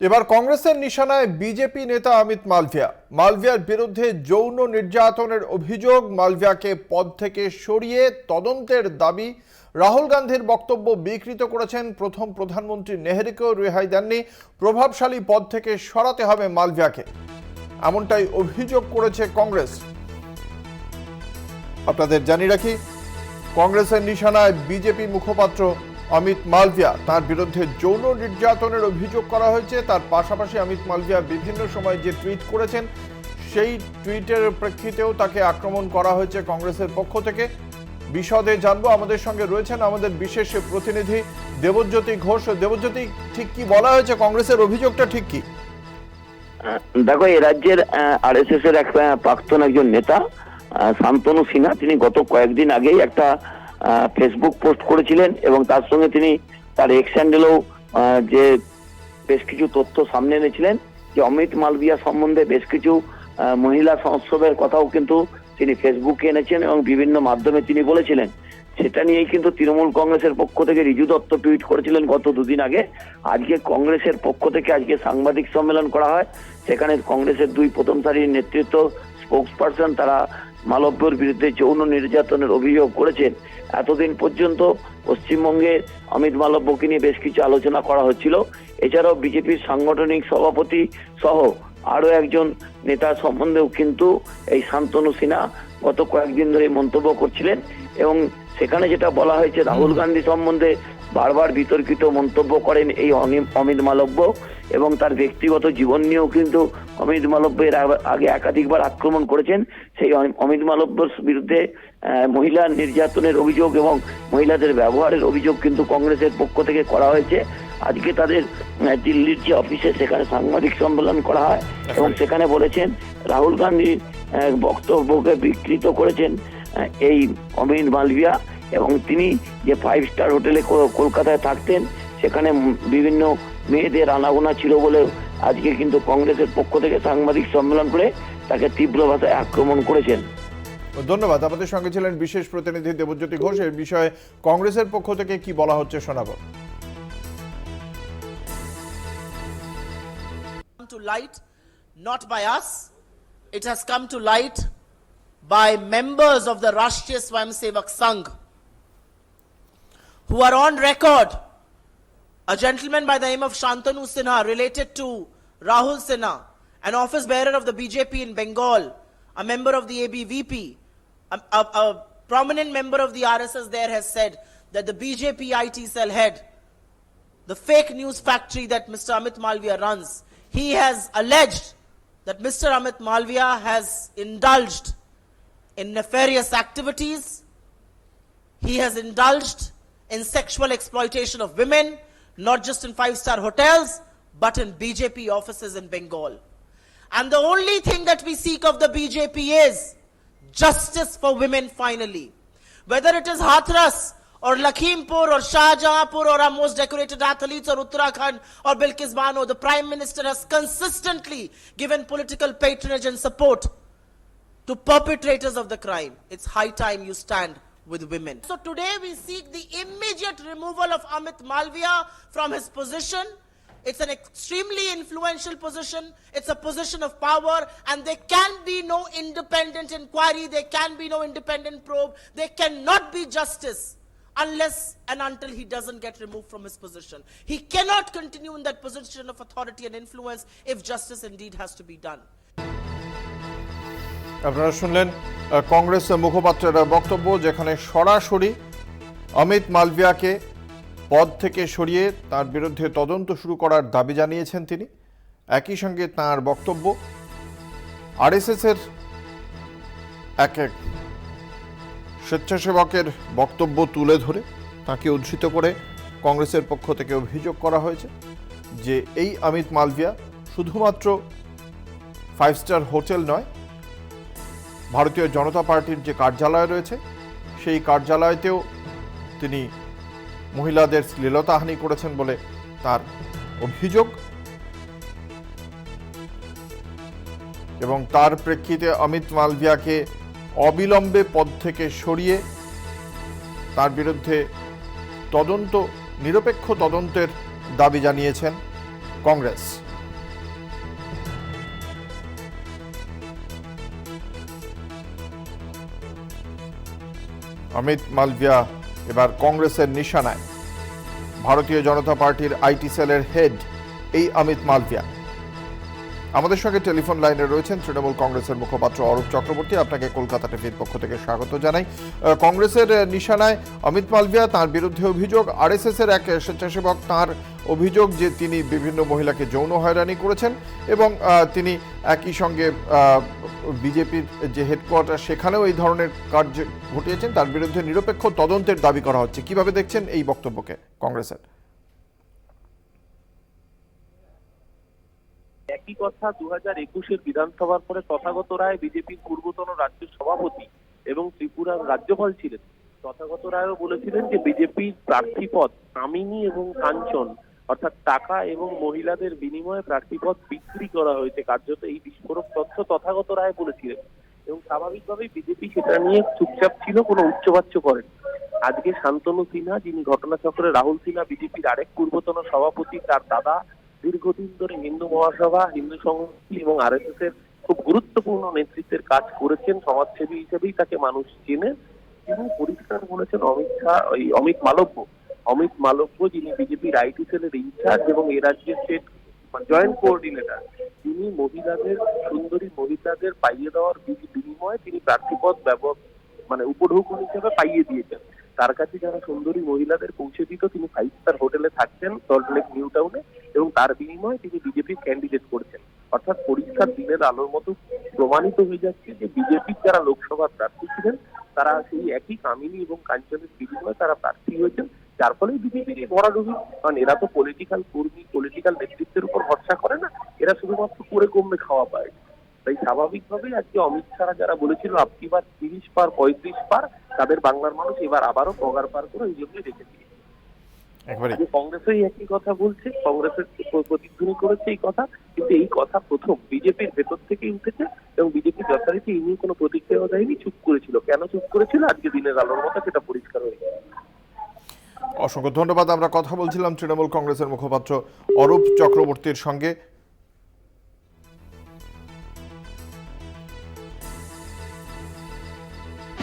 এবার কংগ্রেসের নিশানায় বিজেপি নেতা অমিত মালভিয়া। মালভিয়ার বিরুদ্ধে যৌন নির্যাতনের অভিযোগ মালভিয়াকে পদ থেকে সরিয়ে তদন্তের দাবি রাহুল গান্ধীর বক্তব্য বিকৃত করেছেন প্রথম প্রধানমন্ত্রী নেহরুকেও রেহাই দেননি। প্রভাবশালী পদ থেকে সরাতে হবে মালভিয়াকে। এমনটাই অভিযোগ করেছে কংগ্রেস। আপনাদের জানিয়ে রাখি, কংগ্রেসের নিশানায় বিজেপি মুখপাত্র অমিত মালভিয়া, তার বিরুদ্ধে যৌন নির্যাতনের অভিযোগ করা হয়েছে। তার পাশাপাশি অমিত মালভিয়া বিভিন্ন সময় যে টুইট করেছেন, সেই টুইটের প্রেক্ষিতেও তাকে আক্রমণ করা হয়েছে কংগ্রেসের পক্ষ থেকে। বিশদে জানব, আমাদের সঙ্গে রয়েছেন আমাদের বিশেষ প্রতিনিধি দেবজ্যোতি ঘোষ। দেবজ্যোতি, ঠিক কি বলা হয়েছে? কংগ্রেসের অভিযোগটা ঠিক কি? দেখো এই রাজ্যের আরএসএস এর এক প্রাক্তন একজন নেতা শান্তনু সিনহা, তিনি গত কয়েকদিন আগেই একটা ফেসবুক পোস্ট করেছিলেন এবং তার সঙ্গে তিনি তার এক্স হ্যান্ডেলেও যে বেশ কিছু তথ্য সামনে এনেছিলেন যে অমিত মালবিয়া সম্বন্ধে বেশ কিছু মহিলা সংসদের কথাও কিন্তু তিনি ফেসবুকে এনেছেন এবং বিভিন্ন মাধ্যমে তিনি বলেছিলেন। সেটা নিয়েই কিন্তু তৃণমূল কংগ্রেসের পক্ষ থেকে রিজু দত্ত টুইট করেছিলেন গত দুদিন আগে। আজকে কংগ্রেসের পক্ষ থেকে আজকে সাংবাদিক সম্মেলন করা হয়। সেখানে কংগ্রেসের দুই প্রথম সারির নেতৃত্ব স্পোক্স পার্সন তারা মালব্যর বিরুদ্ধে যৌন নির্যাতনের অভিযোগ করেছেন। এতদিন পর্যন্ত পশ্চিমবঙ্গে অমিত মালব্যকে নিয়ে বেশ কিছু আলোচনা করা হচ্ছিল। এছাড়াও বিজেপির সাংগঠনিক সভাপতি সহ আরও একজন নেতা সম্বন্ধেও কিন্তু এই শান্তনু সিনহা গত কয়েকদিন ধরে মন্তব্য করছিলেন এবং সেখানে যেটা বলা হয়েছে, রাহুল গান্ধী সম্বন্ধে বারবার বিতর্কিত মন্তব্য করেন এই অমিত মালব্য এবং তার ব্যক্তিগত জীবন নিয়েও কিন্তু অমিত মালব্য এর আগে- একাধিকবার আক্রমণ করেছেন। সেই অমি- অমিত মালব্যর বিরুদ্ধে মহিলা নির্যাতনের অভিযোগ এবং মহিলাদের ব্যবহারের অভিযোগ কিন্তু কংগ্রেসের পক্ষ থেকে করা হয়েছে। আজকে তাদের দিল্লির যে অফিসে সেখানে সাংবাদিক সম্মেলন করা হয় এবং সেখানে বলেছেন, রাহুল গান্ধী বক্তব্যকে বিকৃত করেছেন এই অমিত মালভিয়া এবং তিনি যে ফাইভ স্টার হোটেলে কলকাতায় থাকতেন, সেখানে বিভিন্ন মেয়েদের আনাগোনা ছিল বলে আজকে কিন্তু কংগ্রেসের পক্ষ থেকে সাংবাদিক সম্মেলন করে তাকে তীব্র ভাষায় আক্রমণ করেছেন। ধন্যবাদ। আমাদের সঙ্গে ছিলেন বিশেষ প্রতিনিধি দেবজ্যোতি ঘোষ। এর বিষয়ে কংগ্রেসের পক্ষ থেকে কি বলা হচ্ছে শোনাবো। To light not by us, it has come to light by members of the Rashtriya Swayamsevak Sangh who are on record. A gentleman by the name of Shantanu Sinha related to Rahul Sinha, an office bearer of the BJP in Bengal, a member of the ABVP, a, a- a prominent member of the RSS there has said that the BJP IT cell head the fake news factory that Mr. Amit Malviya runs, he has alleged that Mr. Amit Malviya has indulged in nefarious activities. He has indulged in sexual exploitation of women, not just in five star hotels, but in BJP offices in Bengal. And the only thing that we seek of the BJP is justice for women finally. Whether it is Hathras or Lakhimpur or Shahjahanpur or our most decorated athletes or Uttarakhand or Bilkis Bano, the Prime Minister has consistently given political patronage and support to perpetrators of the crime. It's high time you stand with women. So today we seek the immediate removal of Amit Malviya from his position. It's an extremely influential position. It's a position of power, and there can be no independent inquiry. There can be no independent probe. There cannot be justice unless and until he doesn't get removed from his position. He cannot continue in that position of authority and influence if justice indeed has to be done. আপনারা শুনলেন আহ, কংগ্রেস মুখপাত্রের বক্তব্য যেখানে সরাসরি অমিত মালভিয়াকে পদ থেকে সরিয়ে তার বিরুদ্ধে তদন্ত শুরু করার দাবি জানিয়েছেন তিনি। একই সঙ্গে তার বক্তব্য আরএসএসের এক এক স্বেচ্ছাসেবকের বক্তব্য তুলে ধরে তাকে উদ্ধৃত করে কংগ্রেসের পক্ষ থেকে অভিযোগ করা হয়েছে যে এই অমিত মালভিয়া শুধুমাত্র ফাইভ স্টার হোটেল নয় ভারতীয় জনতা পার্টির যে কার্যালয় রয়েছে, সেই কার্যালয়তেও তিনি মহিলাদের শ্লীলতাহানি করেছেন বলে তার অভিযোগ। এবং তার প্রেক্ষিতে অমিত মালভিয়াকে অবিলম্বে পদ থেকে সরিয়ে তার বিরুদ্ধে তদন্ত, নিরপেক্ষ তদন্তের দাবি জানিয়েছেন কংগ্রেস। অমিত মালভিয়া এবার কংগ্রেসের নিশানায়। ভারতীয় জনতা পার্টির আইটি সেলের হেড এই অমিত মালভিয়া। আমাদের সঙ্গে টেলিফোন লাইনে রয়েছেন তৃণমূল কংগ্রেসের মুখপাত্র অরূপ চক্রবর্তী। আপনাকে কলকাতা টিভির পক্ষ থেকে স্বাগত জানাই। কংগ্রেসের নিশানায় অমিত মালভিয়া তার বিরুদ্ধে অভিযোগ আর আরএসএস এর এক স্বেচ্ছাসেবক তার অভিযোগ যে তিনি বিভিন্ন মহিলাকে যৌন হয়রানি করেছেন এবং তিনি একই সঙ্গে বিজেপির যে হেডকোয়ার্টার সেখানেও এই ধরনের কার্য ঘটিয়েছেন। তার বিরুদ্ধে নিরপেক্ষ তদন্তের দাবি করা হচ্ছে। কীভাবে দেখছেন এই বক্তব্যকে কংগ্রেসের? একই কথা দু হাজার একুশের বিধানসভার পরে তথাগত রায় বিজেপির পূর্বতন রাজ্য সভাপতি এবং ত্রিপুরার রাজ্যপাল ছিলেন। তথাগত রায়ও বলেছিলেন যে বিজেপির প্রার্থীপদ কামিনী এবং কাঞ্চন, অর্থাৎ টাকা এবং মহিলাদের বিনিময়ে প্রার্থীপদ বিক্রি করা হয়েছে, কার্যত এই বিস্ফোরক তথ্য তথাগত রায় বলেছিলেন। এবং স্বাভাবিকভাবেই বিজেপি সেটা নিয়ে চুপচাপ ছিল, কোনো উচ্চবাচ্য করেন। আজকে শান্তনু সিনহা, যিনি ঘটনাচক্রে রাহুল সিনহা, বিজেপির আরেক পূর্বতন সভাপতি, তার দাদা দীর্ঘদিন ধরে হিন্দু মহাসভা, হিন্দু সংহতি এবং আরএসএস এর খুব গুরুত্বপূর্ণ নেতৃত্বের কাজ করেছেন সমাজসেবী হিসেবেই তাকে মানুষ চেনে তিনি পরিষ্কার বলেছেন, অমিত শাহ ওই অমিত মালব্য অমিত মালব্য যিনি বিজেপির আইটি সেলের ইনচার্জ এবং এ রাজ্যের স্টেট জয়েন্ট কোঅর্ডিনেটর তিনি মহিলাদের, সুন্দরী মহিলাদের পাইয়ে দেওয়ার বিনিময়ে তিনি প্রার্থীপদ ব্যবহার মানে উপঢৌকন হিসেবে পাইয়ে দিয়েছেন। তার কাছে যারা সুন্দরী মহিলাদের পৌঁছে দিত, তিনি ফাইভ স্টার হোটেলে থাকতেন সল্টলেক নিউ টাউনে এবং তার বিনিময়ে তিনি বিজেপির ক্যান্ডিডেট করছেন। অর্থাৎ পরীক্ষার দিনের আলোর মতো প্রমাণিত হয়ে যাচ্ছে যে বিজেপির যারা লোকসভার প্রার্থী ছিলেন, তারা সেই একই কামিনী এবং কাঞ্চনের বিনিময়ে তারা প্রার্থী হয়েছেন। যার ফলে বিজেপির এই ভরাডুবি কারণ এরা তো পলিটিক্যাল কর্মী পলিটিক্যাল নেতৃত্বের উপর ভরসা করে না, এরা শুধুমাত্র করে কমবে খাওয়া পায়। তাই স্বাভাবিকভাবেই আজকে অমিত শাহ যারা বলেছিল, আপনি বার তিরিশ পার, পঁয়ত্রিশ পার, তাদের বাংলার মানুষ এবার আবারও পগার পার করে ওই জন্যই রেখে দিয়েছে। একবারে। কংগ্রেসই একই কথা বলছে কংগ্রেসের প্রতিধ্বনি করেছে এই কথা কিন্তু এই কথা প্রথম বিজেপির ভেতর থেকেই উঠেছে এবং বিজেপি যথারীতি এই নিয়ে কোনো প্রতিক্রিয়া দেয়নি চুপ করেছিল। কেন চুপ করেছিল? আজকে দিনের আলোর মতো সেটা পরিষ্কার হয়ে গেছে। অসংখ্য ধন্যবাদ আমরা কথা বলছিলাম তৃণমূল কংগ্রেসের মুখপাত্র অরূপ চক্রবর্তীর সঙ্গে।